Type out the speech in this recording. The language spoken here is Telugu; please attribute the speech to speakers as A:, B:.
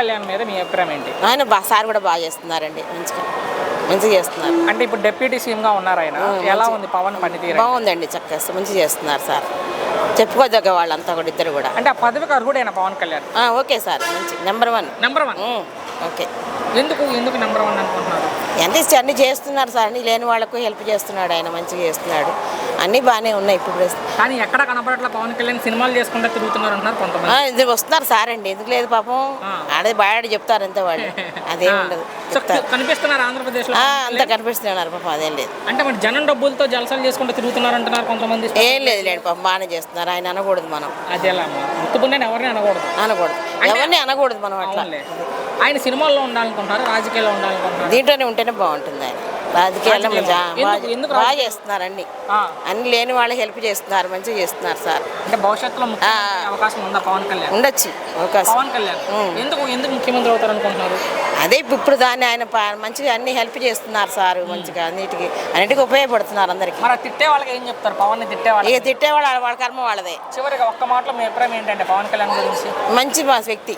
A: కళ్యాణ్ మీద మీ అభిప్రాయం ఏంటి?
B: ఆయన సార్ కూడా బాగా చేస్తున్నారండి. మంచిగా మంచిగా చేస్తున్నారు.
A: అంటే ఇప్పుడు డిప్యూటీ సీఎం గా ఉన్నారు ఆయన. ఎలా ఉంది పవన్ పనితీరు?
B: బాగుందండి చక్కగా మంచిగా చేస్తున్నారు సార్. చెప్పుకోదగ్గ వాళ్ళంతా కూడా ఇద్దరు కూడా.
A: అంటే ఆ పదవికి అర్హుడైన పవన్ కళ్యాణ్.
B: ఓకే సార్ మంచి number one.
A: Number one
B: okay.
A: ఎందుకు ఎందుకు నెంబర్ వన్ అనుకుంటున్నారు?
B: ఎంత ఇస్తే అన్ని చేస్తున్నారు సార్ అన్ని లేని వాళ్ళకు హెల్ప్ చేస్తున్నాడు ఆయన మంచిగా చేస్తున్నాడు. అన్నీ బాగానే ఉన్నాయి ఇప్పుడు.
A: కానీ ఎక్కడ కనపడట్లా పవన్ కళ్యాణ్ సినిమాలు చేసుకుంటూ తిరుగుతున్నారు అంటున్నారు కొంతమంది.
B: ఇది వస్తున్నారు సార్ అండి ఎందుకు లేదు పాపం. ఆడే బాగా చెప్తారు అంతే వాళ్ళు. అదేం ఉండదు
A: కనిపిస్తున్నారు ఆంధ్రప్రదేశ్లో
B: ఆ, అంత కనిపిస్తున్నారు పాపం అదేం లేదు.
A: అంటే మరి జనం డబ్బులతో జలసాలు చేసుకుంటూ తిరుగుతున్నారు అంటున్నారు కొంతమంది.
B: ఏం లేదు లేండి పాపం బాగానే చేస్తున్నారు. ఆయన అనకూడదు మనం.
A: అది ముత్తుపుణ్యాన్ని ఎవరిని అనకూడదు.
B: అనకూడదు. ఎవరిని అనకూడదు మనం అట్లా.
A: అవునులే. ఆయన సినిమాల్లో ఉండాలనుకుంటున్నారు రాజకీయాల్లో ఉండాలనుకుంటున్నారు
B: దీంట్లోనే ఉంటేనే బాగుంటుంది ఆయన. రాజకీయాల్లో మంచిగా బాగా-? చేస్తున్నారు అన్ని. అన్ని లేని వాళ్ళకి హెల్ప్ చేస్తున్నారు మంచిగా చేస్తున్నారు సార్.
A: అంటే భవిష్యత్తులో అవకాశం ఉందా పవన్ కళ్యాణ్?
B: ఉండొచ్చు అవకాశం.
A: పవన్ కళ్యాణ్. ఎందుకు ఎందుకు ముఖ్యమంత్రి అవుతారు అనుకుంటున్నారు
B: అదే ఇప్పుడు- దాన్ని ఆయన మంచిగా అన్ని హెల్ప్ చేస్తున్నారు సార్ మంచిగా అన్నిటికీ. అన్నిటికీ ఉపయోగపడుతున్నారు అందరికి.
A: మరి తిట్టే వాళ్ళకి ఏం చెప్తారు? పవన్ని తిట్టే వాళ్ళకి
B: ఇక తిట్టేవాళ్ళ వాళ్ళ కర్మ వాళ్ళదే.
A: చివరిగా ఒక్క మాటలో మీ అభిప్రాయం ఏంటంటే పవన్ కళ్యాణ్ గురించి?
B: మంచి మా వ్యక్తి.